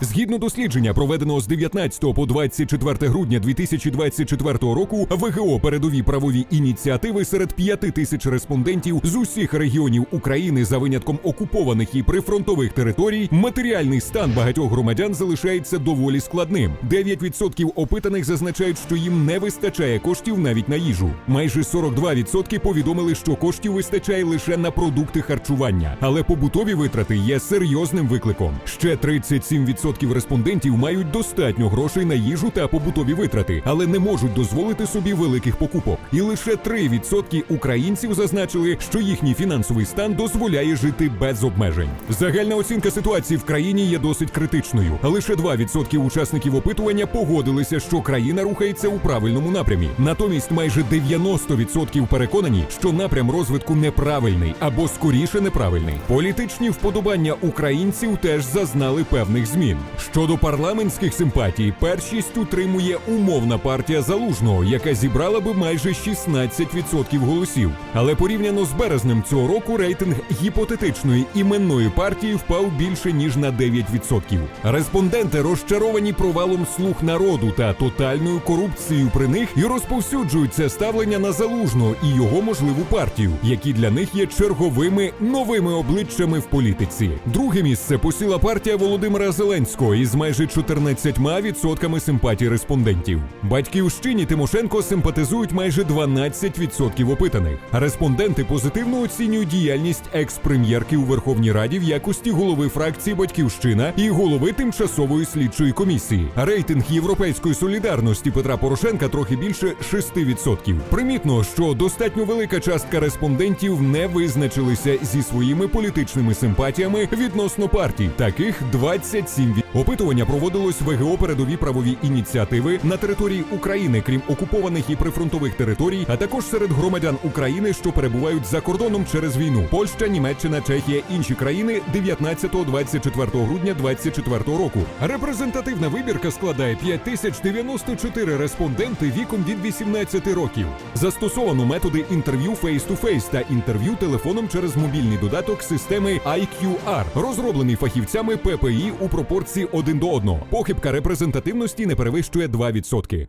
Згідно дослідження, проведеного з 19 по 24 грудня 2024 року, ВГО передові правові ініціативи серед 5 тисяч респондентів з усіх регіонів України за винятком окупованих і прифронтових територій, матеріальний стан багатьох громадян залишається доволі складним. 9% опитаних зазначають, що їм не вистачає коштів навіть на їжу. Майже 42% повідомили, що коштів вистачає лише на продукти харчування, але побутові витрати є серйозним викликом. Ще 37% респондентів мають достатньо грошей на їжу та побутові витрати, але не можуть дозволити собі великих покупок. І лише 3% українців зазначили, що їхній фінансовий стан дозволяє жити без обмежень. Загальна оцінка ситуації в країні є досить критичною. Лише 2% учасників опитування погодилися, що країна рухається у правильному напрямі. Натомість майже 90% переконані, що напрям розвитку неправильний або скоріше неправильний. Політичні вподобання українців теж зазнали певних змін. Щодо парламентських симпатій, першість утримує умовна партія залужного, яка зібрала би майже 16% голосів. Але порівняно з березнем цього року рейтинг гіпотетичної іменної партії впав більше ніж на 9%. Респонденти розчаровані провалом слуг народу та тотальною корупцією при них і розповсюджують це ставлення на залужного і його можливу партію, які для них є черговими новими обличчями в політиці. Друге місце посіла партія Володимира Зеленського із майже 14% симпатій респондентів. Батьківщині Тимошенко симпатизують майже 12% опитаних. Респонденти позитивно оцінюють діяльність екс-прем'єрки у Верховній Раді в якості голови фракції Батьківщина і голови тимчасової слідчої комісії. Рейтинг європейської солідарності Петра Порошенка трохи більше 6%. Примітно, що достатньо велика частка респондентів не визначилися зі своїми політичними симпатіями відносно партій. Таких 27%. Опитування проводилось ВГО передові правові ініціативи на території України, крім окупованих і прифронтових територій, а також серед громадян України, що перебувають за кордоном через війну. Польща, Німеччина, Чехія, інші країни 19-24 грудня 2024 року. Репрезентативна вибірка складає 5094 респонденти віком від 18 років. Застосовано методи інтерв'ю face-to-face та інтерв'ю телефоном через мобільний додаток системи IQR, розроблений фахівцями ППІ у пропорції 1 до одного. Похибка репрезентативності не перевищує 2%.